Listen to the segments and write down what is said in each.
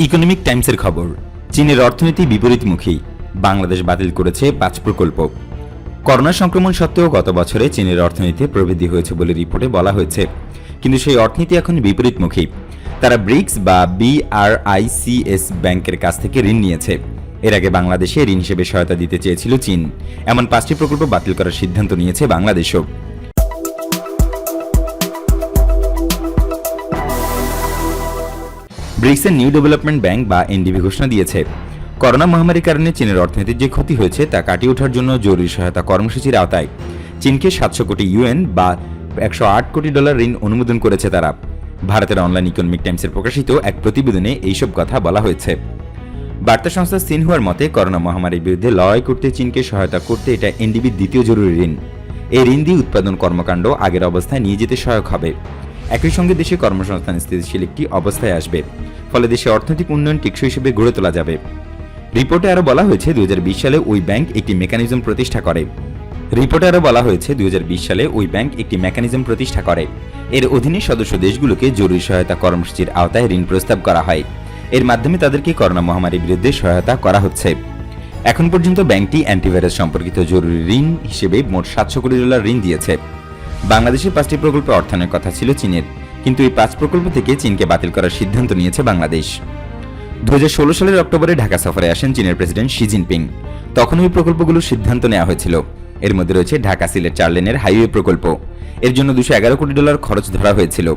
Economic টাইমসের খবর। চীনের অর্থনীতি বিপরীতমুখী। বাংলাদেশ বাতিল করেছে পাঁচ প্রকল্প। করোনা সংক্রমণ সত্ত্বেও গত বছরে চীনের অর্থনীতিতে প্রবৃদ্ধি হয়েছে বলে রিপোর্টে বলা হয়েছে। কিন্তু সেই অর্থনীতি এখন বিপরীতমুখী। তারা ব্রিক্স বা বিআরআইসিএস ব্যাংকের কাছ থেকে ঋণ নিয়েছে। এর আগে বাংলাদেশে ঋণ হিসেবে সহায়তা দিতে চেয়েছিল চীন। এমন পাঁচটি প্রকল্প বাতিল করার সিদ্ধান্ত নিয়েছে বাংলাদেশও। ব্রিক্সের নিউ ডেভেলপমেন্ট ব্যাংক বা এনডিবি ঘোষণা দিয়েছে। করোনা মহামারীর কারণে চীনের অর্থনীতির যে ক্ষতি হয়েছে, তা কাটিয়ে ওঠার জন্য জরুরি সহায়তা কর্মসূচির আওতায়। চীনকে সাতশো কোটি ইউএন বা একশো আট কোটি ডলার ঋণ অনুমোদন করেছে তারা। ভারতের অনলাইন ইকোনমিক টাইমসের প্রকাশিত এক প্রতিবেদনে এইসব কথা বলা হয়েছে। বার্তা সংস্থা সিনহুয়ার মতে, করোনা মহামারীর বিরুদ্ধে লড়াই করতে চীনকে সহায়তা করতে এটা এনডিবির দ্বিতীয় জরুরি ঋণ। এই ঋণ দিয়ে উৎপাদন কর্মকাণ্ড আগের অবস্থায় নিয়ে যেতে সহায়ক হবে। একই সঙ্গে দেশে কর্মসংস্থান স্থিতিশীল একটি অবস্থায় আসবে। ফলে দেশে অর্থনৈতিক উন্নয়ন টেকসই হিসেবে গড়ে তোলা যাবে। রিপোর্টে আরও বলা হয়েছে, দুই হাজার বিশ সালে ওই ব্যাংক একটি মেকানিজম প্রতিষ্ঠা করে। রিপোর্টে আরও বলা হয়েছে, দুই হাজার বিশ সালে ওই ব্যাংক একটি মেকানিজম প্রতিষ্ঠা করে। এর অধীনে সদস্য দেশগুলোকে জরুরি সহায়তা কর্মসূচির আওতায় ঋণ প্রস্তাব করা হয়। এর মাধ্যমে তাদেরকে করোনা মহামারীর বিরুদ্ধে সহায়তা করা হচ্ছে। এখন পর্যন্ত ব্যাংকটি অ্যান্টিভাইরাস সম্পর্কিত জরুরি ঋণ হিসেবে মোট সাতশো কোটি ডলার ঋণ দিয়েছে। বাংলাদেশের পাঁচটি প্রকল্পে অর্থায়নের কথা ছিল চীনের, কিন্তু এই পাঁচ প্রকল্প থেকে চীনকে বাতিল করার সিদ্ধান্ত নিয়েছে বাংলাদেশ। দু হাজার ষোলো সালের অক্টোবরে ঢাকা সফরে আসেন চীনের প্রেসিডেন্ট শি জিনপিং। তখন ওই প্রকল্পগুলোর সিদ্ধান্ত নেওয়া হয়েছিল। এর মধ্যে রয়েছে ঢাকা সিলেট চার লেনের হাইওয়ে প্রকল্প। এর জন্য দুশো এগারো কোটি ডলার খরচ ধরা হয়েছিল।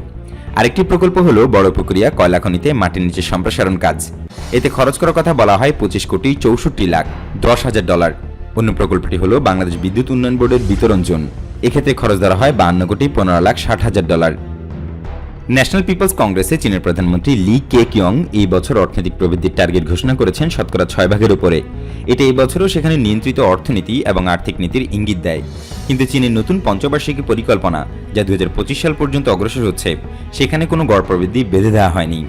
আরেকটি প্রকল্প হল বড় পুকুরিয়া কয়লা খনিতে মাটির নিচে সম্প্রসারণ কাজ। এতে খরচ করার কথা বলা হয় পঁচিশ কোটি চৌষট্টি লাখ দশ হাজার ডলার। অন্য প্রকল্পটি হল বাংলাদেশ বিদ্যুৎ উন্নয়ন বোর্ডের বিতরণ জোন। এক্ষেত্রে খরচ ধরা হয় বান্ন কোটি পনেরো লাখ ষাট হাজার ডলার। ন্যাশনাল পিপলস কংগ্রেসে চীনের প্রধানমন্ত্রী লি কে কিয়ং এই বছর অর্থনৈতিক প্রবৃদ্ধির টার্গেট ঘোষণা করেছেন শতকরা ছয় ভাগের উপরে। এটা এই বছরও সেখানে নিয়ন্ত্রিত অর্থনীতি এবং আর্থিক নীতির ইঙ্গিত দেয়। কিন্তু চীনের নতুন পঞ্চবার্ষিকী পরিকল্পনা, যা দুহাজার পঁচিশ সাল পর্যন্ত অগ্রসর হচ্ছে, সেখানে কোনো গড় প্রবৃদ্ধি বেঁধে দেওয়া হয়নি।